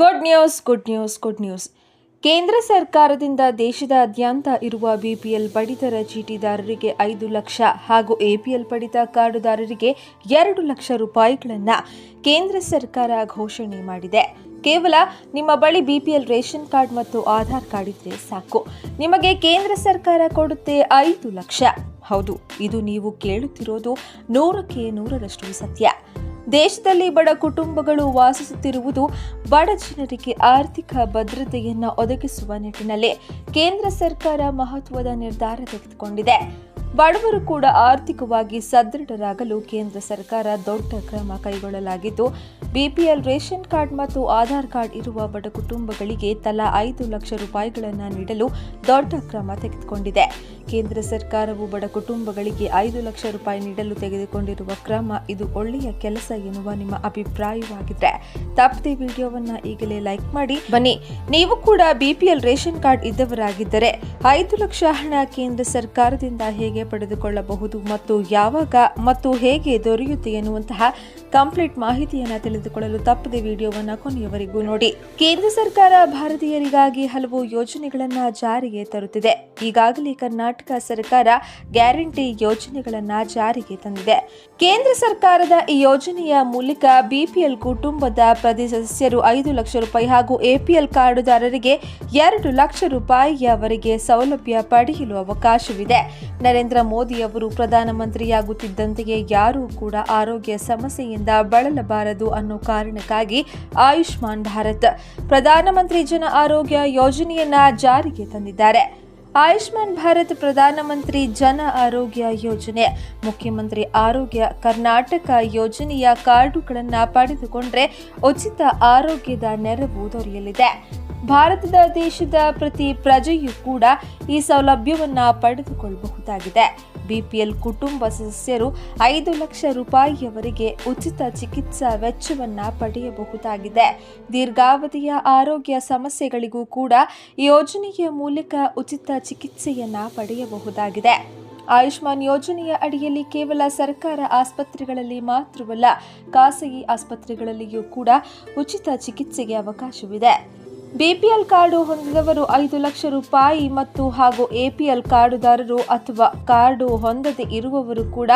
Good news good news good news ಕೇಂದ್ರ ಸರ್ಕಾರದಿಂದ ದೇಶದಾದ್ಯಂತ ಇರುವ ಬಿಪಿಎಲ್ ಪಡಿತರ ಚೀಟಿದಾರರಿಗೆ ಐದು ಲಕ್ಷ ಹಾಗೂ ಎಪಿಎಲ್ ಪಡಿತ ಕಾರ್ಡುದಾರರಿಗೆ ಎರಡು ಲಕ್ಷ ರೂಪಾಯಿಗಳನ್ನು ಕೇಂದ್ರ ಸರ್ಕಾರ ಘೋಷಣೆ ಮಾಡಿದೆ. ಕೇವಲ ನಿಮ್ಮ ಬಳಿ ಬಿಪಿಎಲ್ ರೇಷನ್ ಕಾರ್ಡ್ ಮತ್ತು ಆಧಾರ್ ಕಾರ್ಡ್ ಇದ್ದರೆ ಸಾಕು. ನಿಮಗೆ ಕೇಂದ್ರ ಸರ್ಕಾರ ಕೊಡುತ್ತೆ ಐದು ಲಕ್ಷ. ಹೌದು, ಇದು ನೀವು ಕೇಳುತ್ತಿರೋದು ನೂರಕ್ಕೆ ನೂರರಷ್ಟು ಸತ್ಯ. ದೇಶದಲ್ಲಿ ಬಡ ಕುಟುಂಬಗಳು ವಾಸಿಸುತ್ತಿರುವುದು ಬಡ ಜನರಿಗೆ ಆರ್ಥಿಕ ಭದ್ರತೆಯನ್ನು ಒದಗಿಸುವ ನಿಟ್ಟಿನಲ್ಲಿ ಕೇಂದ್ರ ಸರ್ಕಾರ ಮಹತ್ವದ ನಿರ್ಧಾರ ತೆಗೆದುಕೊಂಡಿದೆ. ಬಡವರು ಕೂಡ ಆರ್ಥಿಕವಾಗಿ ಸದೃಢರಾಗಲು ಕೇಂದ್ರ ಸರ್ಕಾರ ದೊಡ್ಡ ಕ್ರಮ ಕೈಗೊಳ್ಳಲಾಗಿದ್ದು, ಬಿಪಿಎಲ್ ರೇಷನ್ ಕಾರ್ಡ್ ಮತ್ತು ಆಧಾರ್ ಕಾರ್ಡ್ ಇರುವ ಬಡ ಕುಟುಂಬಗಳಿಗೆ ತಲಾ ಐದು ಲಕ್ಷ ರೂಪಾಯಿಗಳನ್ನು ನೀಡಲು ದೊಡ್ಡ ಕ್ರಮ ತೆಗೆದುಕೊಂಡಿದೆ. ಕೇಂದ್ರ ಸರ್ಕಾರವು ಬಡ ಕುಟುಂಬಗಳಿಗೆ ಐದು ಲಕ್ಷ ರೂಪಾಯಿ ನೀಡಲು ತೆಗೆದುಕೊಂಡಿರುವ ಕ್ರಮ ಇದು ಒಳ್ಳೆಯ ಕೆಲಸ ಎನ್ನುವ ನಿಮ್ಮ ಅಭಿಪ್ರಾಯವಾಗಿದ್ರೆ, ತಪ್ಪದೆ ವಿಡಿಯೋವನ್ನ ಈಗಲೇ ಲೈಕ್ ಮಾಡಿ. ಬನ್ನಿ, ನೀವು ಕೂಡ ಬಿಪಿಎಲ್ ರೇಷನ್ ಕಾರ್ಡ್ ಇದ್ದವರಾಗಿದ್ದರೆ, ಐದು ಲಕ್ಷ ಹಣ ಕೇಂದ್ರ ಸರ್ಕಾರದಿಂದ ಹೇಗೆ ಪಡೆದುಕೊಳ್ಳಬಹುದು ಮತ್ತು ಯಾವಾಗ ಮತ್ತು ಹೇಗೆ ದೊರೆಯುತ್ತೆ ಎನ್ನುವಂತಹ ಕಂಪ್ಲೀಟ್ ಮಾಹಿತಿಯನ್ನು ತಿಳಿದುಕೊಳ್ಳಲು ತಪ್ಪದೆ ವಿಡಿಯೋವನ್ನು ಕೊನೆಯವರೆಗೂ ನೋಡಿ. ಕೇಂದ್ರ ಸರ್ಕಾರ ಭಾರತೀಯರಿಗಾಗಿ ಹಲವು ಯೋಜನೆಗಳನ್ನ ಜಾರಿಗೆ ತರುತ್ತಿದೆ. ಈಗಾಗಲೇ ಕರ್ನಾಟಕ ಸರ್ಕಾರ ಗ್ಯಾರಂಟಿ ಯೋಜನೆಗಳನ್ನ ಜಾರಿಗೆ ತಂದಿದೆ. ಕೇಂದ್ರ ಸರ್ಕಾರದ ಈ ಯೋಜನೆಯ ಮೂಲಕ ಬಿಪಿಎಲ್ ಕುಟುಂಬದ ಪ್ರತಿ ಸದಸ್ಯರು ಐದು ಲಕ್ಷ ರೂಪಾಯಿ ಹಾಗೂ ಎಪಿಎಲ್ ಕಾರ್ಡುದಾರರಿಗೆ ಎರಡು ಲಕ್ಷ ರೂಪಾಯಿಯವರೆಗೆ ಸೌಲಭ್ಯ ಪಡೆಯಲು ಅವಕಾಶವಿದೆ. ನರೇಂದ್ರ ಮೋದಿ ಅವರು ಪ್ರಧಾನಮಂತ್ರಿಯಾಗುತ್ತಿದ್ದಂತೆಯೇ ಯಾರೂ ಕೂಡ ಆರೋಗ್ಯ ಸಮಸ್ಯೆಯಿಂದ ಬಳಲಬಾರದು ಅನ್ನೋ ಕಾರಣಕ್ಕಾಗಿ ಆಯುಷ್ಮಾನ್ ಭಾರತ್ ಪ್ರಧಾನಮಂತ್ರಿ ಜನ ಆರೋಗ್ಯ ಯೋಜನೆಯನ್ನ ಜಾರಿಗೆ ತಂದಿದ್ದಾರೆ. ಆಯುಷ್ಮಾನ್ ಭಾರತ್ ಪ್ರಧಾನಮಂತ್ರಿ ಜನ ಆರೋಗ್ಯ ಯೋಜನೆ. ಮುಖ್ಯಮಂತ್ರಿ ಆರೋಗ್ಯ ಕರ್ನಾಟಕ ಯೋಜನೆಯ ಕಾರ್ಡುಗಳನ್ನು ಪಡೆದುಕೊಂಡರೆ ಉಚಿತ ಆರೋಗ್ಯದ ನೆರವು ದೊರೆಯಲಿದೆ. ಭಾರತದ ದೇಶದ ಪ್ರತಿ ಪ್ರಜೆಯೂ ಕೂಡ ಈ ಸೌಲಭ್ಯವನ್ನು ಪಡೆದುಕೊಳ್ಳಬಹುದಾಗಿದೆ ಬಿಪಿಎಲ್ ಕುಟುಂಬ ಸದಸ್ಯರು ಐದು ಲಕ್ಷ ರೂಪಾಯಿಯವರೆಗೆ ಉಚಿತ ಚಿಕಿತ್ಸಾ ವೆಚ್ಚವನ್ನು ಪಡೆಯಬಹುದಾಗಿದೆ. ದೀರ್ಘಾವಧಿಯ ಆರೋಗ್ಯ ಸಮಸ್ಯೆಗಳಿಗೂ ಕೂಡ ಯೋಜನೆಯ ಮೂಲಕ ಉಚಿತ ಚಿಕಿತ್ಸೆಯನ್ನು ಪಡೆಯಬಹುದಾಗಿದೆ. ಆಯುಷ್ಮಾನ್ ಯೋಜನೆಯ ಅಡಿಯಲ್ಲಿ ಕೇವಲ ಸರ್ಕಾರ ಆಸ್ಪತ್ರೆಗಳಲ್ಲಿ ಮಾತ್ರವಲ್ಲ, ಖಾಸಗಿ ಆಸ್ಪತ್ರೆಗಳಲ್ಲಿಯೂ ಕೂಡ ಉಚಿತ ಚಿಕಿತ್ಸೆಗೆ ಅವಕಾಶವಿದೆ. ಬಿಪಿಎಲ್ ಕಾರ್ಡು ಹೊಂದಿದವರು ಐದು ಲಕ್ಷ ರೂಪಾಯಿ ಮತ್ತು ಹಾಗೂ ಎಪಿಎಲ್ ಕಾರ್ಡುದಾರರು ಅಥವಾ ಕಾರ್ಡು ಹೊಂದದೆ ಇರುವವರು ಕೂಡ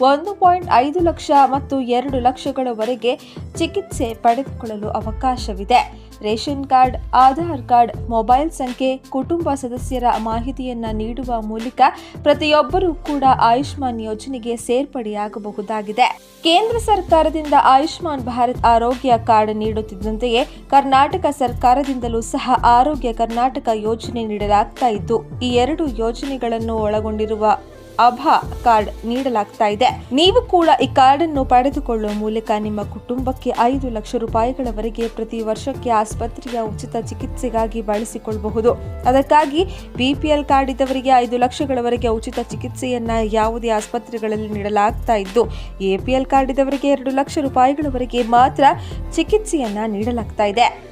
ಒಂದು ಪಾಯಿಂಟ್ ಐದು ಲಕ್ಷ ಮತ್ತು ಎರಡು ಲಕ್ಷಗಳವರೆಗೆ ಚಿಕಿತ್ಸೆ ಪಡೆದುಕೊಳ್ಳಲು ಅವಕಾಶವಿದೆ. Ration card, Aadhaar card, mobile ಸಂಖ್ಯೆ, ಕುಟುಂಬ ಸದಸ್ಯರ ಮಾಹಿತಿಯನ್ನು ನೀಡುವ ಮೂಲಕ ಪ್ರತಿಯೊಬ್ಬರೂ ಕೂಡ ಆಯುಷ್ಮಾನ್ ಯೋಜನೆಗೆ ಸೇರ್ಪಡೆಯಾಗಬಹುದಾಗಿದೆ. ಕೇಂದ್ರ ಸರ್ಕಾರದಿಂದ ಆಯುಷ್ಮಾನ್ ಭಾರತ್ ಆರೋಗ್ಯ ಕಾರ್ಡ್ ನೀಡುತ್ತಿದ್ದಂತೆಯೇ ಕರ್ನಾಟಕ ಸರ್ಕಾರದಿಂದಲೂ ಸಹ ಆರೋಗ್ಯ ಕರ್ನಾಟಕ ಯೋಜನೆ ನೀಡಲಾಗ್ತಾ ಇದ್ದು, ಈ ಎರಡು ಯೋಜನೆಗಳನ್ನು ಒಳಗೊಂಡಿರುವ ಅಭಾ ಕಾರ್ಡ್ ನೀಡಲಾಗ್ತಾ ಇದೆ. ನೀವು ಕೂಡ ಈ ಕಾರ್ಡ್ ಅನ್ನು ಪಡೆದುಕೊಳ್ಳುವ ಮೂಲಕ ನಿಮ್ಮ ಕುಟುಂಬಕ್ಕೆ ಐದು ಲಕ್ಷ ರೂಪಾಯಿಗಳವರೆಗೆ ಪ್ರತಿ ವರ್ಷಕ್ಕೆ ಆಸ್ಪತ್ರೆಯ ಉಚಿತ ಚಿಕಿತ್ಸೆಗಾಗಿ ಬಳಸಿಕೊಳ್ಳಬಹುದು. ಅದಕ್ಕಾಗಿ ಬಿಪಿಎಲ್ ಕಾರ್ಡ್ ಇದ್ದವರಿಗೆ ಐದು ಲಕ್ಷಗಳವರೆಗೆ ಉಚಿತ ಚಿಕಿತ್ಸೆಯನ್ನ ಯಾವುದೇ ಆಸ್ಪತ್ರೆಗಳಲ್ಲಿ ನೀಡಲಾಗ್ತಾ ಇದ್ದು ಎಪಿಎಲ್ ಕಾರ್ಡ್ ಇದ್ದವರಿಗೆ ಎರಡು ಲಕ್ಷ ರೂಪಾಯಿಗಳವರೆಗೆ ಮಾತ್ರ ಚಿಕಿತ್ಸೆಯನ್ನ ನೀಡಲಾಗ್ತಾ ಇದೆ.